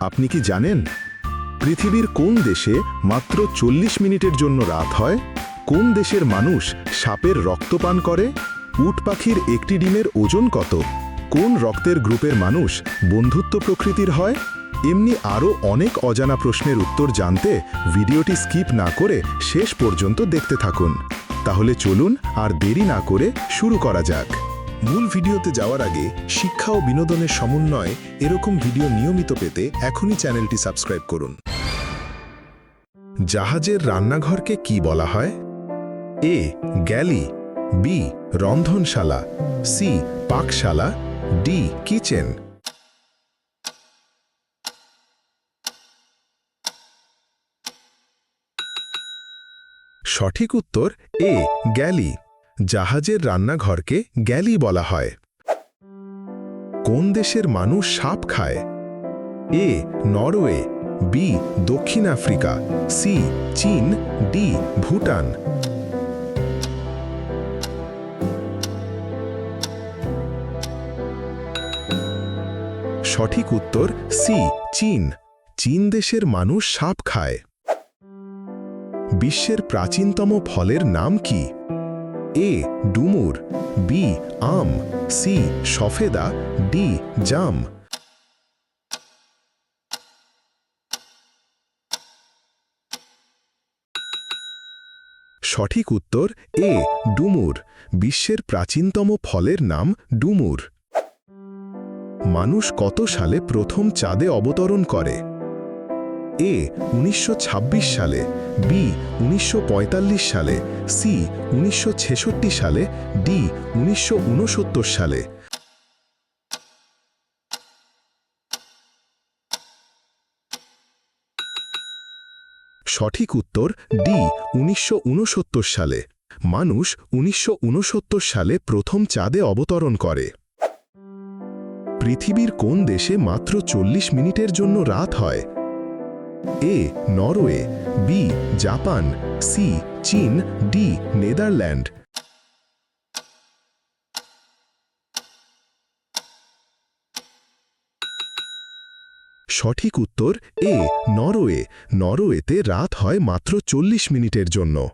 আপনি কি জানেন? পৃথিবীর কোন দেশে মাত্র চল্লিশ মিনিটের জন্য রাত হয়? কোন দেশের মানুষ সাপের রক্তপান করে? উট পাখির একটি ডিমের ওজন কত? কোন রক্তের গ্রুপের মানুষ বন্ধুত্ব প্রকৃতির হয়? এমনি আরও অনেক অজানা প্রশ্নের উত্তর জানতে ভিডিওটি স্কিপ না করে শেষ পর্যন্ত দেখতে থাকুন। তাহলে চলুন আর দেরি না করে শুরু করা যাক। মূল ভিডিওতে যাওয়ার আগে শিক্ষা ও বিনোদনের সমন্বয়ে এরকম ভিডিও নিয়মিত পেতে এখনই চ্যানেলটি সাবস্ক্রাইব করুন। জাহাজের রান্নাঘরকে কি বলা হয়? এ. Galley, B. রন্ধনশালা, সি. পাকশালা, ডি. কিচেন। সঠিক উত্তর, এ. গ্যালি। জাহাজের রান্নাঘরকে গ্যালি বলা হয়। কোন দেশের মানুষ সাপ খায়? এ, নরওয়ে, বি, দক্ষিণ আফ্রিকা, সি, চীন, ডি, ভুটান। সঠিক উত্তর, সি, চীন। চীন দেশের মানুষ সাপ খায়। বিশ্বের প্রাচীনতম ফলের নাম কি? এ, ডুমুর, বি, আম, সি, সফেদা, ডি, জাম। সঠিক উত্তর, এ, ডুমুর। বিশ্বের প্রাচীনতম ফলের নাম ডুমুর। মানুষ কত সালে প্রথম চাঁদে অবতরণ করে? এ উনিশশো ছাব্বিশ সালে, বি উনিশশো পঁয়তাল্লিশ সালে, সি উনিশশো ছেষট্টি সালে, ডি উনিশশো সালে। সঠিক উত্তর, ডি উনিশশো ঊনসত্তর সালে। মানুষ উনিশশো ঊনসত্তর সালে প্রথম চাঁদে অবতরণ করে। পৃথিবীর কোন দেশে মাত্র চল্লিশ মিনিটের জন্য রাত হয়? A Norway B Japan C চীন ডি নেদারল্যান্ড সঠিক উত্তর এ নরওয়ে নরওয়েতে রাত হয় মাত্র চল্লিশ মিনিটের জন্য।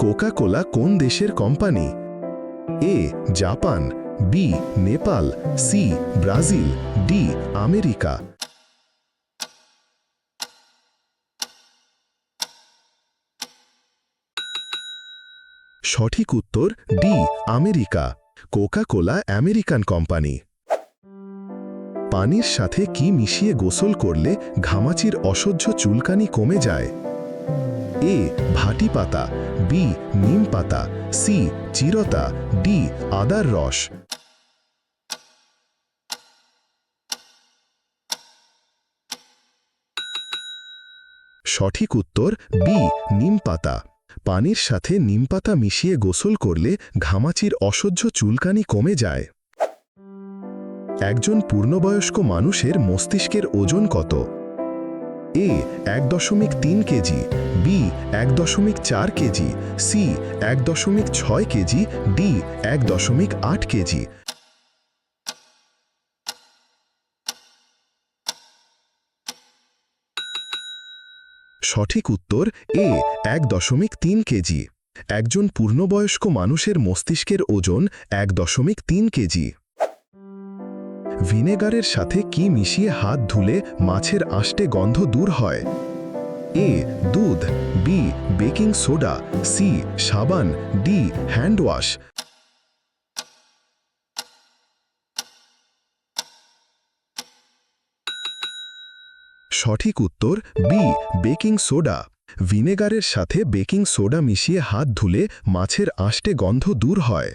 কোকা কোলা কোন দেশের company? A Japan. B Nepal. C Brazil. D America. সঠিক উত্তর D, America. Coca cola American company. পানির সাথে কি মিশিয়ে গোসল করলে ঘামাচির অসহ্য চুলকানি কমে যায়? এ ভাটি পাতা বি নিম পাতা সি, চিরতা, ডি, আদার রস। সঠিক উত্তর বি নিম পাতা পানির সাথে নিমপাতা মিশিয়ে গোসল করলে ঘামাচির অসহ্য চুলকানি কমে যায়। একজন পূর্ণবয়স্ক মানুষের মস্তিষ্কের ওজন কত? এ এক দশমিক তিন কেজি, বি এক দশমিক চার কেজি, সি এক দশমিক ছয় কেজি, ডি এক দশমিক আট কেজি সঠিক উত্তর এ, এক দশমিক তিন কেজি। একজন পূর্ণবয়স্ক মানুষের মস্তিষ্কের ওজন এক দশমিক তিন কেজি। ভিনেগারের সাথে কি মিশিয়ে হাত ধুলে মাছের আষ্টে গন্ধ দূর হয়? এ, দুধ, বি, বেকিং সোডা, সি, সাবান, ডি, হ্যান্ড সঠিক উত্তর বি, বেকিং সোডা। ভিনেগারের সাথে বেকিং সোডা মিশিয়ে হাত ধুলে মাছের আষ্টে গন্ধ দূর হয়।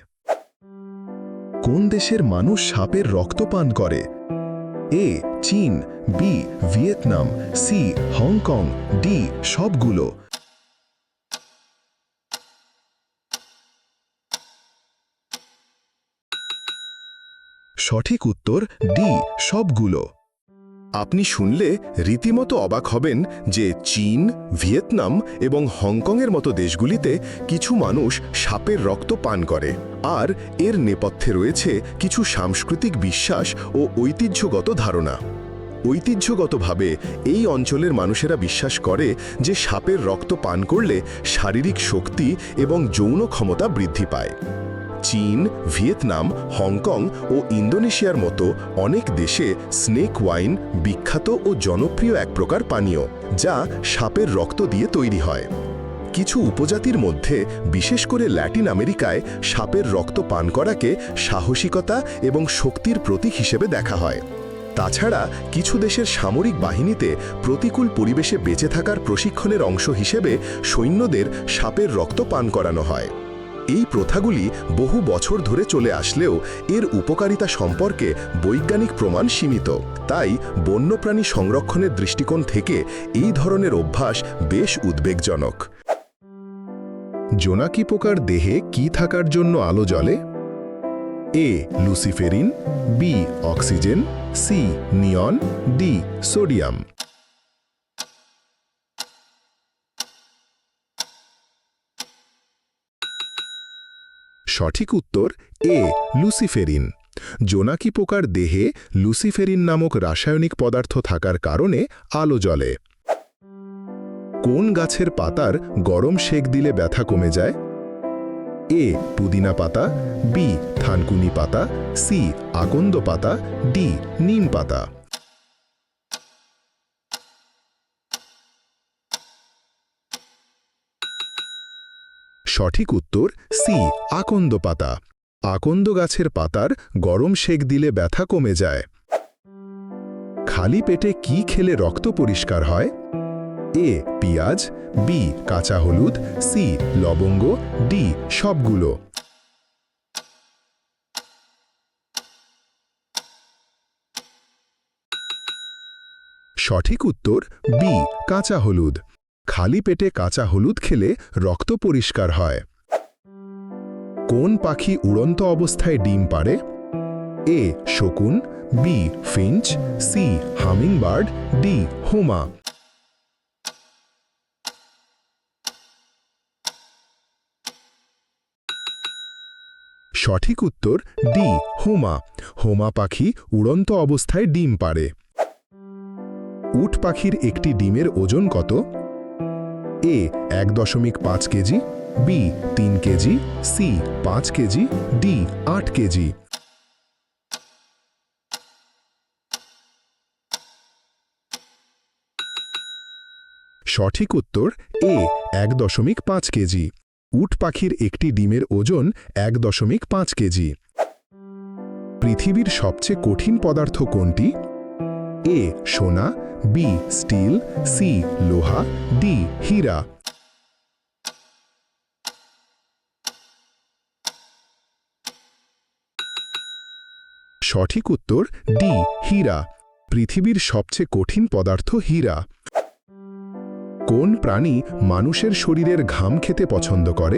কোন দেশের মানুষ সাপের রক্ত পান করে? এ, চীন, B, Vietnam, C, Hong Kong, D, সবগুলো। সঠিক উত্তর ডি, সবগুলো। আপনি শুনলে রীতিমতো অবাক হবেন যে চীন, ভিয়েতনাম এবং হংকংয়ের মতো দেশগুলিতে কিছু মানুষ সাপের রক্ত পান করে। আর এর নেপথ্যে রয়েছে কিছু সাংস্কৃতিক বিশ্বাস ও ঐতিহ্যগত ধারণা। ঐতিহ্যগতভাবে এই অঞ্চলের মানুষেরা বিশ্বাস করে যে সাপের রক্ত পান করলে শারীরিক শক্তি এবং যৌন ক্ষমতা বৃদ্ধি পায়। চীন, ভিয়েতনাম, হংকং ও ইন্দোনেশিয়ার মতো অনেক দেশে স্নেক ওয়াইন বিখ্যাত ও জনপ্রিয় এক প্রকার পানীয়, যা সাপের রক্ত দিয়ে তৈরি হয়। কিছু উপজাতির মধ্যে, বিশেষ করে ল্যাটিন আমেরিকায়, সাপের রক্ত পান করাকে সাহসিকতা এবং শক্তির প্রতীক হিসেবে দেখা হয়। তাছাড়া, কিছু দেশের সামরিক বাহিনীতে প্রতিকূল পরিবেশে বেঁচে থাকার প্রশিক্ষণের অংশ হিসেবে সৈন্যদের সাপের রক্ত পান করানো হয়। এই প্রথাগুলি বহু বছর ধরে চলে আসলেও এর উপকারিতা সম্পর্কে বৈজ্ঞানিক প্রমাণ সীমিত। তাই বন্যপ্রাণী সংরক্ষণের দৃষ্টিকোণ থেকে এই ধরনের অভ্যাস বেশ উদ্বেগজনক। জোনাকি পোকার দেহে কি থাকার জন্য আলো জ্বলে? A, luciferin, B, oxygen, C, neon, D, sodium. সঠিক উত্তর এ, লুসিফেরিন। জোনাকি পোকার দেহে লুসিফেরিন নামক রাসায়নিক পদার্থ থাকার কারণে আলো জ্বলে। কোন গাছের পাতার গরম সেক দিলে ব্যথা কমে যায়? এ, পুদিনা পাতা, বি, থানকুনি পাতা, সি, আকন্দ পাতা, ডি, নিম পাতা। সঠিক উত্তর সি, আকন্দ পাতা। আকন্দ গাছের পাতার গরম সেক দিলে ব্যথা কমে যায়। খালি পেটে কি খেলে রক্ত পরিষ্কার হয়? এ, পিঁয়াজ, বি, কাঁচা হলুদ, সি, লবঙ্গ, ডি, সবগুলো। সঠিক উত্তর বি, কাঁচা হলুদ। খালি পেটে কাঁচা হলুদ খেলে রক্ত পরিষ্কার হয়। কোন পাখি উড়ন্ত অবস্থায় ডিম পারে এ, শকুন, B, finch, C, hummingbird, D, হোমা। সঠিক উত্তর, ডি, হোমা। হোমা পাখি উড়ন্ত অবস্থায় ডিম পারে উট পাখির একটি ডিমের ওজন কত? এ এক দশমিক পাঁচ কেজি, বি তিন কেজি, সি পাঁচ কেজি, ডি আট কেজি। সঠিক উত্তর, এ এক দশমিক পাঁচ কেজি। উট পাখির একটি ডিমের ওজন এক দশমিক পাঁচ কেজি। পৃথিবীর সবচেয়ে কঠিন পদার্থ কোনটি? এ সোনা বি স্টিল সি লোহা ডি হীরা। সঠিক উত্তর ডি হীরা। পৃথিবীর সবচেয়ে কঠিন পদার্থ হীরা। কোন প্রাণী মানুষের শরীরের ঘাম খেতে পছন্দ করে?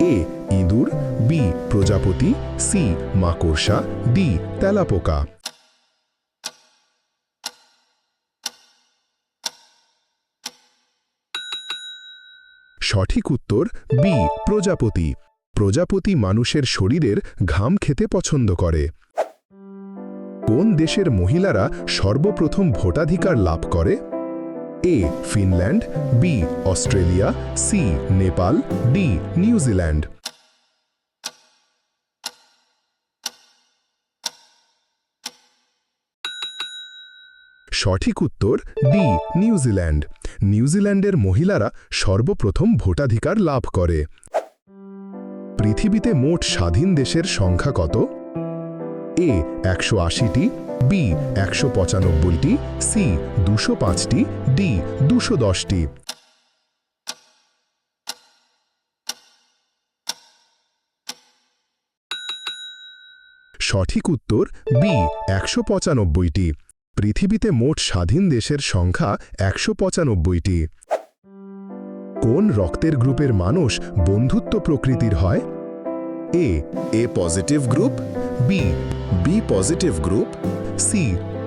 এ ইঁদুর। বি প্রজাপতি। সি মাকড়সা। ডি তেলাপোকা। সঠিক উত্তর বি, প্রজাপতি। প্রজাপতি মানুষের শরীরের ঘাম খেতে পছন্দ করে। কোন দেশের মহিলারা সর্বপ্রথম ভোটাধিকার লাভ করে? A, Finland, B, Australia, C, Nepal, D, New Zealand. সঠিক উত্তর ডি নিউজিল্যান্ড নিউজিল্যান্ডের মহিলারা সর্বপ্রথম ভোটাধিকার লাভ করে। পৃথিবীতে মোট স্বাধীন দেশের সংখ্যা কত? এ, একশো আশিটি, বি, একশো পঁচানব্বইটি, সি, দুশো পাঁচটি, ডি, দুশো দশটি। সঠিক উত্তর বি, একশো পঁচানব্বইটি। পৃথিবীতে মোট স্বাধীন দেশের সংখ্যা একশো পঁচানব্বইটি। কোন রক্তের গ্রুপের মানুষ বন্ধুত্ব প্রকৃতির হয়? A A positive group, B B positive group, C,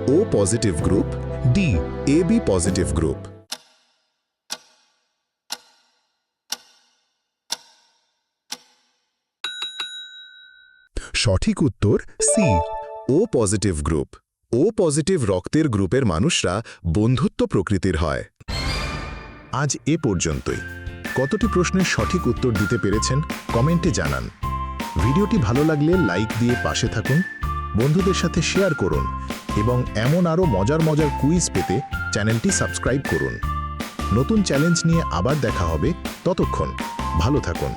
O positive group, D, A, B positive group. সঠিক উত্তর C, O positive group. O positive রক্তের গ্রুপের মানুষরা বন্ধুত্ব প্রকৃতির হয়। আজ এ পর্যন্তই। কতটি প্রশ্নের সঠিক উত্তর দিতে পেরেছেন কমেন্টে জানান। ভিডিওটি ভালো লাগলে লাইক দিয়ে পাশে থাকুন, বন্ধুদের সাথে শেয়ার করুন এবং এমন আরও মজার মজার কুইজ পেতে চ্যানেলটি সাবস্ক্রাইব করুন। নতুন চ্যালেঞ্জ নিয়ে আবার দেখা হবে ততক্ষণ। ভালো থাকুন।